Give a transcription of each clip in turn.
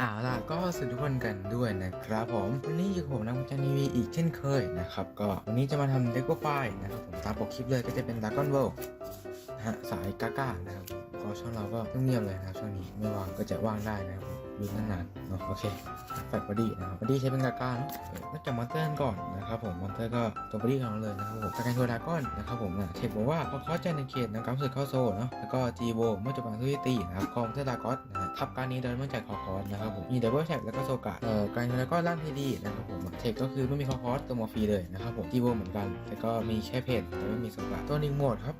เอาล่ะก็สวัสดีทุกคนกันด้วยนะครับผมวันนี้อยู่กับผมนักวิจารณ์ทีวีอีกเช่นเคยนะครับก็วันนี้จะมาทำเลโก้ไฟนะครับผมตามปกคลิปเลยก็จะเป็นด r a ก้อนเวิลนะฮะสายกาก้านะครับก็ช่องเราก็เงียบเลยนะช่วงนี้ไม่ว่างก็จะว่างได้นะครับ ดูนานๆเนาะโอเคแฟดบอดี้นะครับบอดี้ใช้เป็นกาก้าเนาะเออนอกจากมอนเตอร์ก่อนนะครับผมมอนเตอร์ก็ตัวบอดี้ของเราเลยนะครับผมการโชว์ดราก้อนนะครับผมนะเทคบอกว่าพอเขาใจในเขตนะครับสึกเข้าโซนเนาะแล้วก็จีโวเมื่อจบการทุติตีนะครับคอมเตอร์ดาก้อนนะฮะทับการนี้โดยไม่จ่ายคอคอสนะครับผมมีดับเบิลแท็กแล้วก็โซกะเอ่อการโชว์ดราก้อนล่างทีดีนะครับผมเทคก็คือไม่มีคอคอสตัวมอร์ฟีเลยนะครับผมจีโวเหมือนกันแต่ก็มีแค่เพจแต่ไม่มีโซกะตัวนิงโหมดครับ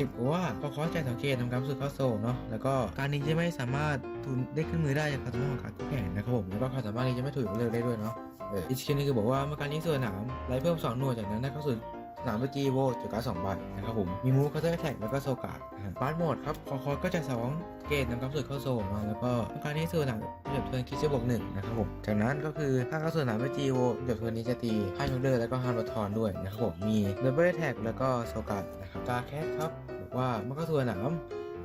อ่าเทคบอกว่าพอคอสใจสังเกตทำการสึกเข้าโซนเนาะแล้วก็การนี้จะไม่สามารถทุนได้ขึ้นมือได้จากความสามารถของการแข่งนะครับผมแล้วก็ความสามารถนี้จะไม่ถูกยเลิกได้ด้วยเนาะเอออีกทีนึงคือบอกว่าเมื่อการยิงส่วนสนามไล่เพิ่ม2หน่วยจากนั้นได้เข้าสู่สนามด้วจีโวจุดการสองใบนะครับผม มีมูฟคัตเตอร์แท็กแล้วก็โซกาบาร์โหมดครับ คอคอสก็จะสองเกตนำการรู้สึกเข้าโซนมาแล้วก็การนี้ส่วนสนามจบเทินคิดจะบวกหนึ่งนะครับผม จากนั้นก็คือถ้าเข้าสู่สนามด้วจีโวจบเทินนี้จะตีห้ายกเลิกแล้วก็ห้ามลดทอนด้วยนะครับผม มีดับเบิลแท็กแล้วก็โซกานะครับ กาแคทครับ ว่าเมื่อเข้าสู่สนาม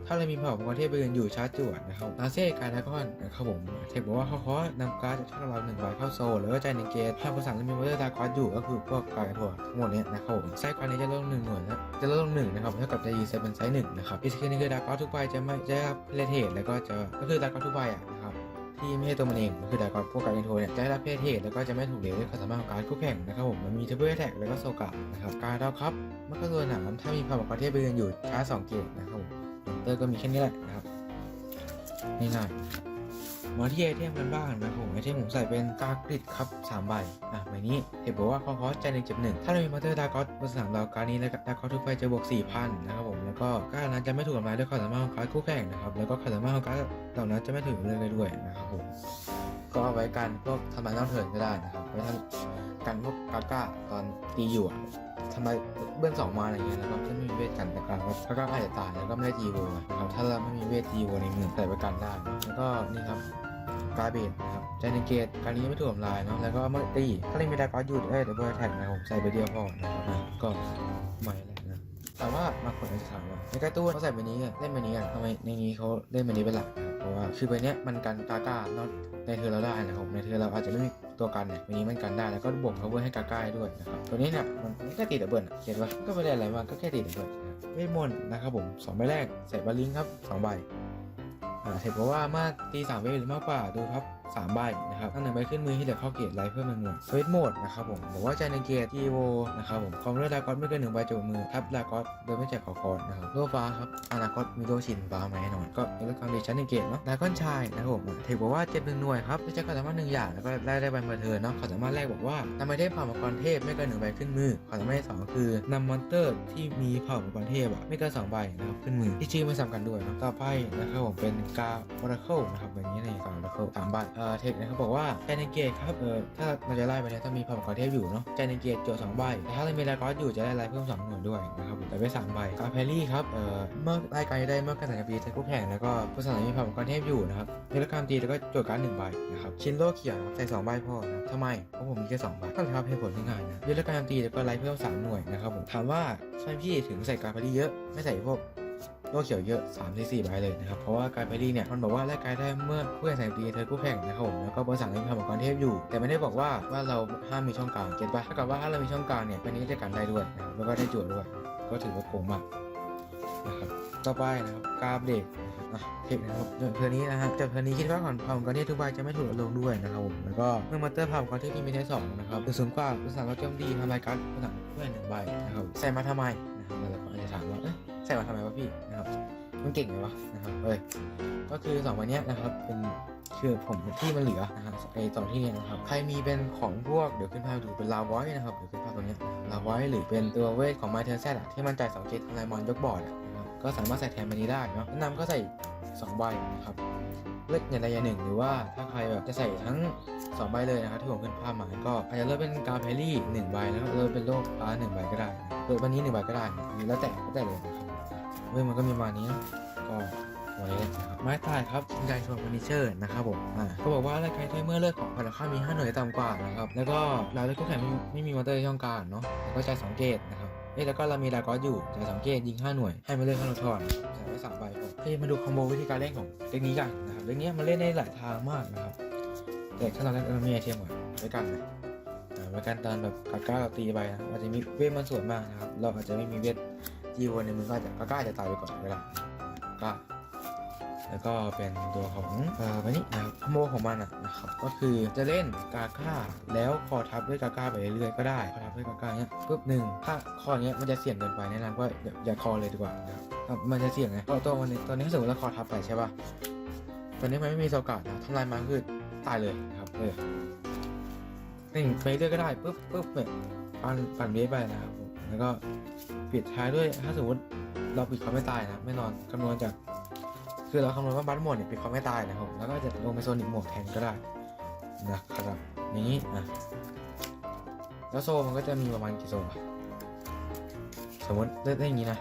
ถ้าเรามีเผ่าของประเทศไปยืนอยู่ชาร์จจวดนะครับนาเซ่การดากอนนะครับผมเทปบอกว่าเขาขอนำการ์ดจากช่องเราหนึ่งใบเข้าโซลแล้วก็ใจในเกตถ้าภาษาจะมีวอเตอร์ดากอนอยู่ก็คือพวกกายถั่วทั้งหมดเนี้ยนะครับผมไซส์การนี้จะลดลงหนึ่งหน่วยนะจะลดลงหนึ่งนะครับเท่ากับจะยีเซเป็นไซส์หนึ่งนะครับอีกทีนึงคือดากอนทุกใบจะไม่จะได้รับเลเทสแล้วก็จะก็คือดากอนทุกใบอะ ที่ไม่ใช่ตัวมันเองก็คือดากอนพวกการอินโทรเนี่ยจะได้รับเพศเหตุแล้วก็จะไม่ถูกเหลวด้วยความสามารถของการดคู่แข่งนะครับผมมันมีเทเบิลแท็กแล้วก็โซกะนะครับการดาวครับเมื่อเข้าสู่สนามถ้ามีพลังประเทศไปยืนอยู่ช้าสองเกตนะครับผมอนเตอร์ก็มีแค่นี้แหละนะครับง่ายๆ มาที่ไอเทมกันบ้างนะครับผมไอเทมผมใส่เป็นกากริดครับสามใบอะใบนี้เห็นบอกว่าคอคอสใจหนึ่งจ็บหนึ่งถ้าเรามีมอเตอร์ดากอนบนสนามเราการนี้แล้วดากอนทุกใบจะบวกสี่พันนะครับผมแล้วก็การนั้นจะไม่ถูกทำลายด้วยความสามารถของการคู่แข่งนะครับแล้วก็ความสามารถของการเหล่านั้นจะไม่ถูกเลือกได้วยนะครับผมก็เอาไว้กันพวกทำลายน้ำเถินก็ได้นะครับไว้ทำกันพวกกาก้าตอนตีอยู่อะ ทำลายเบื้องสองมาอะไรเงี้ยแล้วก็ถ้าไม่มีเวทกันแต่กลางว่ากาก้าอาจจะตายแล้วก็ไม่ได้จีโวนะครับถ้าเราไม่มีเวทจีโวในมือใส่ไว้กันได้นะแล้วก็นี่ครับกาเบดนะครับใจในเกตการนี้ไม่ถูกทำลายเนาะแล้วก็เมื่อตีถ้าเล่นมีดากอสหยุดเอ้ยเดี๋ยวเบอร์แท็กนะครับใส่ไปเดียวพอนะครับก็ไม่อะไรนะแต่ว่ามาคนอาจจะถามว่าในการ์ตูนเขาใส่ใบนี้เล่นใบนี้กันทำไมในนี้เขาเล่นใบนี้เป็นหลักนะเพราะว่าคือใบเนี้ยมันกันกาก้าเนาะในเธอเราได้นะครับในเธอเราอาจจะไม่มี ตัวกันเนี่ยวันนี้มันกันได้แล้วก็บวก cover ให้กาก้าด้วยนะครับตัวนี้เนี่ยมันแค่ตีดับเบิลอะเห็นปะก็ไม่ได้อะไรมากก็แค่ตีดับเบิลนะครับเวทมนต์นะครับผมสองใบแรกใส่บาลิงครับสองใบอ่าเห็นบอกว่ามากตีสามเวทหรือมากกว่าดูครับ สามใบนะครับตั้งหนึ่งใบขึ้นมือที่เหลือเข้าเกตไลท์เพิ่มหนึ่งหน่วยสวิตโหมดนะครับผมบอกว่าใจในเกตทีโวนะครับผมคอมเมอร์ดากอนไม่เกินหนึ่งใบจบมือทับดากอนโดยไม่แจกขอคอนนะครับโลฟ้าครับอนาคตมีโลชินฟ้ามาแน่นอนก็เป็นเรื่องความดีชั้นในเกตเนาะดากอนชายนะครับผมเทคบอกว่าเจ็บหนึ่งหน่วยครับจะใช้ความสามารถหนึ่งอย่างแล้วก็ได้ได้ใบมาเทิร์นเนาะความสามารถแรกบอกว่านำไอเทมเผ่ามังกรเทพไม่เกินหนึ่งใบขึ้นมือความสามารถที่สองคือนำมอนเตอร์ที่มีเผ่ามังกรเทพอะไม่เกินสองใบนะครับขึ้นมือที่ชื่อไม่ซ้ำกันด้วยนะต่อไปนะครับผมเป็นกาโอราเคิลนะครับแบบนี้ในกาโอราเคิลสามใบเอ่อเทคนะครับบอกว่าใจในเกตครับเออถ้าเราจะไล่ไปเนี่ยถ้ามีเผ่ามังกรเทพอยู่เนาะใจในเกตโจทย์สองใบแต่ถ้าเรามีดากอนอยู่จะได้ไล่เพิ่มสองหน่วยด้วยนะครับผมแต่ไปสามใบกาแพรี่ครับเอ่อเมื่อไล่ไกลได้เมื่อกันแต่กับปีใช้คู่แข่งแล้วก็ผู้สนามมีเผ่ามังกรเทพอยู่นะครับเทเลกรามตีแล้วก็โจทย์การดหนึ่งใบนะครับชินโลเขียวใส่สองใบพอนะทำไมเพราะผมมีแค่สองใบก็เลยครับเหตุผลง่ายๆนะเทเลกรามตีแล้วก็ไล่เพิ่มสามหน่วยนะครับผมถามว่าทำไมพี่ถึงใส่การแพรี่เยอะไม่ใส่พวก กเขียวเยอะ3ามสี่ใบเลยนะครับ เพราะว่าการไปรีเนี่ยมันบอกว่าแลกกายได้เมื่อผู้แข่งแสงตีเธอคู่แข่งนะครับผมแล้วก็เบอร์สั่งเล่นคำของกรเทพอยู่ แต่ไม่ได้บอกว่าว่าเราห้ามมีช่องกลางเก็ตปะถ้ากับว่าถ้าเรามีช่องกลางเนี่ยเป็นนี้จะกันได้ด้วยนะครับแล้วก็ได้จวดด้วย ก็ถือว่าโกงมากนะครับต่อไปนะครับกราบเด็กเทปนะครับเทอร์นี้นะฮะจากเทอร์นี้คิดว่าก่อนพาวกรเทพทุกใบจะไม่ถูกลดลงด้วยนะครับผมแล้วก็เมื่อมาเตอร์พาวกรเทพที่มีได้สองนะครับอสูงกว่าภาษาเราโจมตีทำลายการ์ดภาษาเพื่อนหนึ่งใบนะครับใส่มาทำไมนะครับหลายคนอาจจะถามว่าเอ๊ะ ใส่มาทำไมวะพี่นะครับมันเก่งไงวะนะครับเอ้ยก็คือสองวันนี้นะครับเป็นคือผมที่มันเหลือนะครับไอสองที่เนี่ยนะครับใครมีเป็นของพวกเดี๋ยวขึ้นภาพดูเป็นลาวอยนะครับเดี๋ยวขึ้นภาพตรงเนี้ยลาวอยหรือเป็นตัวเวทของไมเทอร์แซดอะที่มันจ่ายสองเกตทำลายมอนยกบอร์ดอะนะครับก็สามารถใส่แทนมันนี้ได้เนาะแนะนำก็ใส่สองใบนะครับ เลือกอย่างใดอย่างหนึ่ง หรือว่าถ้าใครแบบจะใส่ทั้งสองใบเลยนะครับที่ผมขึ้นภาพมาก็อาจจะเลือกเป็นกาเพลี่หนึ่งใบแล้วก็เลือกเป็นโลกฟ้าหนึ่งใบก็ได้เลือกวันนี้หนึ่งใบก็ได้แล้วแต่แล้วแต่เลยนะครับเว้ยมันก็มีมานี้ก็วันนี้เลยนะครับไม้ตายครับชินไกชวนเฟอร์นิเจอร์นะครับผมอ่าเขาบอกว่าอะไรใครใช้เมื่อเลือกของพลังค่ามี 5 หน่วยต่ำกว่านะครับแล้วก็เราเลือกคู่แข่งไม่มีไม่มีมอเตอร์ช่องกลางเนาะก็ใช้สองเกตนะครับ เอ้แล้วก็เรามีดากอสอยู่จะสังเกตยิง 5 หน่วย ให้มาเลือกข้างละทอนใส่ไว้สามใบผมโอเคมาดูคอมโบวิธีการเล่นของเด็กนี้กันนะครับเด็กนี้มันเล่นได้หลายทางมากนะครับ แต่ถ้าเราเล่นเรามีไอเทมก่อนไว้กันนะอ่าไว้การตอนแบบกาก้าเราตีไปนะอาจจะมีเวทมันส่วนมากนะครับ เราอาจจะไม่มีเวทจีวนในมือก็จะกาก้าจะตายไปก่อนก็ได้ก็ แล้วก็เป็นตัวของเอ่อวันนี้นะครับคอมของมันอะนะครับ ก็คือจะเล่นกาก้า แล้วคอทับด้วยกาก้าไปเรื่อยๆก็ได้คอทับด้วยกาก้าเนี้ยปุ๊บหนึ่งถ้าคอเนี้ยมันจะเสี่ยงเกินไปแนะนำว่าอย่าคอเลยดีกว่านะครับมันจะเสี่ยงไงเพราะตัวมันนี้ตอนนี้สมมติเราคอทับไปใช่ป่ะตอนนี้มันไม่มีโอกาสนะทำลายมันคือตายเลยนะครับเออหนึ่งไปเรื่อยก็ได้ปุ๊บปุ๊บเนี่ยปั่นปั่นเวฟไปนะครับแล้วก็ปิดท้ายด้วยถ้าสมมติเราปิดเขาไม่ตายนะไม่นอนคำนวณจาก คือเราคำนวณว่าบัตหมดเนี่ยปิดเขาไม่ตายนะครับ แล้วก็จะลงไปโซนอีกหมวดแทนก็ได้นะครับอย่างนี้อะแล้วโซมันก็จะมีประมาณกี่โซอะสมมติเล่นได้อย่างนี้นะ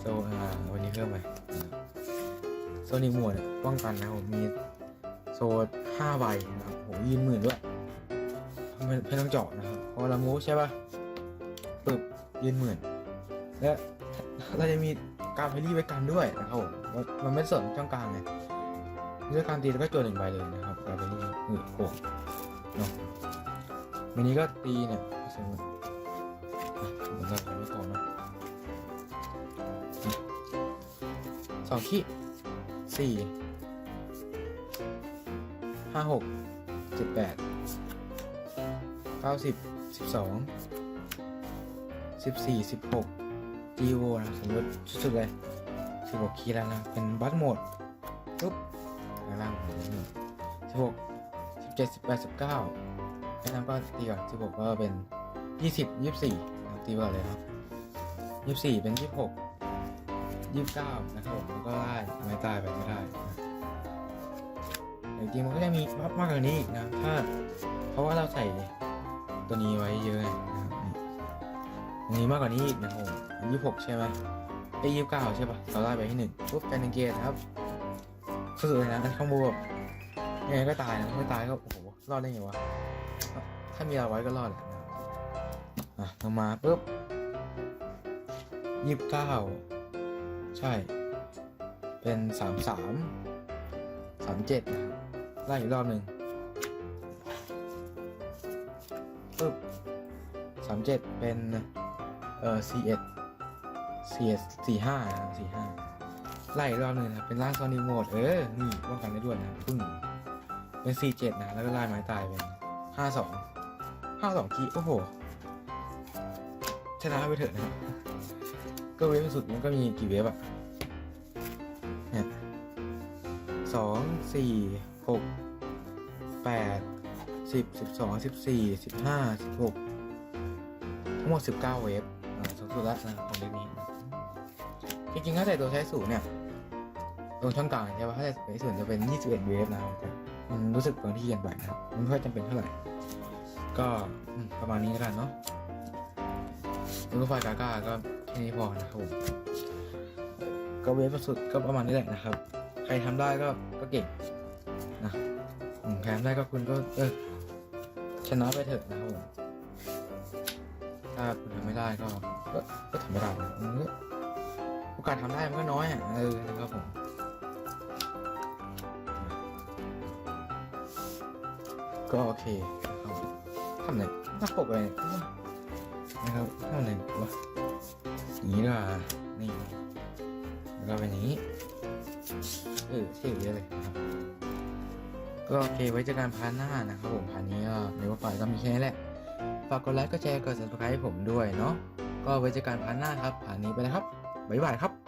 โซอ่าวันนี้เพิ่มไปโซนอีกหมวดเนี่ยป้องกันนะครับผมมีโซดห้าใบนะครับโหยืนหมื่นด้วยไม่ไม่ต้องเจาะนะครับพอเรามูใช่ป่ะปึ๊บยืนหมื่นและเราจะมี ก้ารเพลรี่ไว้กันด้วยนะครับผมมันไม่สนช่องกลางไงเลือกการตีแล้วก็โจนหนึ่งใบเลยนะครับการเพลรี่นี่โอ้เนาะวันนี้ก็ตีเนี่ยสมมติผมจะใช้ไว้ก่อนนะสองขีดสี่ห้าหกเจ็ดแปดเก้าสิบสิบสองสิบสี่สิบหก จีโวนะสมมติสุดๆเลยสิบหกคีย์แล้วนะ เป็นบัตโหมดปุ๊บข้างล่างของนี้สิบหกสิบเจ็ดสิบแปดสิบเก้าแค่นั้นก็ตีก่อนสิบหกก็เป็นยี่สิบยี่สิบสี่ตีก่อนเลยครับยี่สิบสี่เป็นยี่สิบหกยี่สิบเก้านะครับผมแล้วก็ไล่ไม้ตายไปก็ได้นะจริงๆมันก็จะมีมากกว่านี้นะถ้าเพราะว่าเราใส่ตัวนี้ไว้เยอะ มีมากกว่านี้อีกนะครับผมยี่สิบหกใช่ไหมไอ้ยี่สิบเก้าใช่ปะเราไล่ไปที่หนึ่งปุ๊บเป็นหนึ่งเกตครับสุดเลยนะอันข้างบนแบบยังไงก็ตายนะไม่ตายก็โอ้โหรอดได้ไงวะถ้ามีเราไว้ก็รอดแหละอะลงมาปุ๊บยี่สิบเก้าใช่ เป็นสามสามสามเจ็ดนะครับไล่อีกรอบหนึ่งปึ๊บสามเจ็ดเป็น เอ่อสี่เอ็ดสี่สี่ห้าสี่ห้าไล่รอบหนึ่งนะครับเป็นล่างซอนิวโหมดเออ นี่ป้องกันได้ด้วยนะครับปึ้งเป็นสี่เจ็ดนะ แล้วก็ไล่ไม้ตายเป็นห้าสองห้าสองคีโอ้โห ชนะไปเถอะนะครับก็เวฟสุดมันก็มีกี่เวฟอะเนี่ยสองสี่หกแปดสิบสิบสองสิบสี่สิบห้าสิบหกทั้งหมดสิบเก้าเวฟ ดล้วนะครับของเด็กนี้ จริงๆถ้าแต่ตัวใช้สูงเนี่ยตรงช่องกลางใช่ป่ะถ้าแต่ใช้สูงจะเป็นยี่สิบเวฟนะครับมันรู้สึกบางที่กันไปนะครับมันไม่ค่อยจำเป็นเท่าไหร่ ก็ประมาณนี้แล้วกันเนาะแล้วก็ไฟกาก้าก็แค่นี้พอนะครับผมก็เวฟสุดก็ประมาณนี้แหละนะครับ ใครทำได้ก็ก็เก่งนะใครทำได้ก็คุณก็เออชนะไปเถอะนะครับผม ถ้าทำไม่ได้ก็ ก็ทำไม่ได้นะโอกาสทำได้มันก็น้อยอะเออนะครับผมก็โอเคนะครับทำหนหน้าปกเลยนะครับทำหนวะอย่างนี้ดีกว่านี่แล้วก็เป็นอย่างนี้เออเท่เยอะเลยครับก็โอเคไว้เจอกันพาร์ทหน้านะครับผมพาร์ทนี้ก็ในว่าฝ่ายก็มีแค่นี้แหละากกดไลค์กดแชร์กด subscribe ให้ผมด้วยเนาะก็ไว้เจอกันพาร์ทหน้าครับผ่านนี้ไปแล้วครับบ๊ายบายครับ